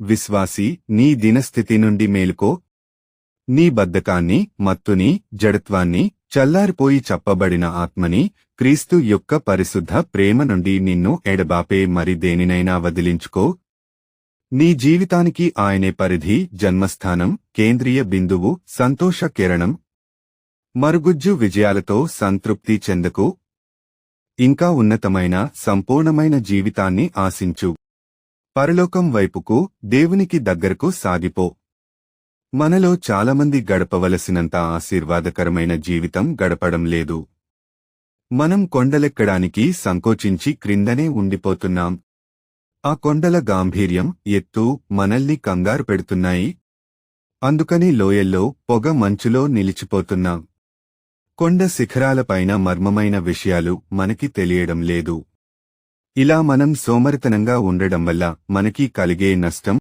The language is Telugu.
విశ్వాసి నీ దినస్థితి నుండి మేలుకో. నీ బద్ధకాన్ని మత్తుని జడత్వాన్ని చల్లారిపోయి చెప్పబడిన ఆత్మని క్రీస్తు యొక్క పరిశుద్ధ ప్రేమ నుండి నిన్ను ఎడబాపే మరి దేనినైనా వదిలించుకో. నీ జీవితానికి ఆయనే పరిధి జన్మస్థానం కేంద్రీయ బిందువు సంతోష కిరణం. మరుగుజ్జు విజయాలతో సంతృప్తి చెందకు. ఇంకా ఉన్నతమైన సంపూర్ణమైన జీవితాన్ని ఆశించు. పరలోకం వైపుకు దేవునికి దగ్గరకు సాగిపో. మనలో చాలామంది గడపవలసినంత ఆశీర్వాదకరమైన జీవితం గడపడం లేదు. మనం కొండలెక్కడానికి సంకోచించి క్రిందనే ఉండిపోతున్నాం. ఆ కొండల గాంభీర్యం ఎత్తు మనల్ని కంగారు పెడుతున్నాయి. అందుకని లోయల్లో పొగ మంచులో నిలిచిపోతున్నాం. కొండ శిఖరాలపైన మర్మమైన విషయాలు మనకి తెలియడం లేదు. ఇలా మనం సోమరితనంగా ఉండడం వల్ల మనకి కలిగే నష్టం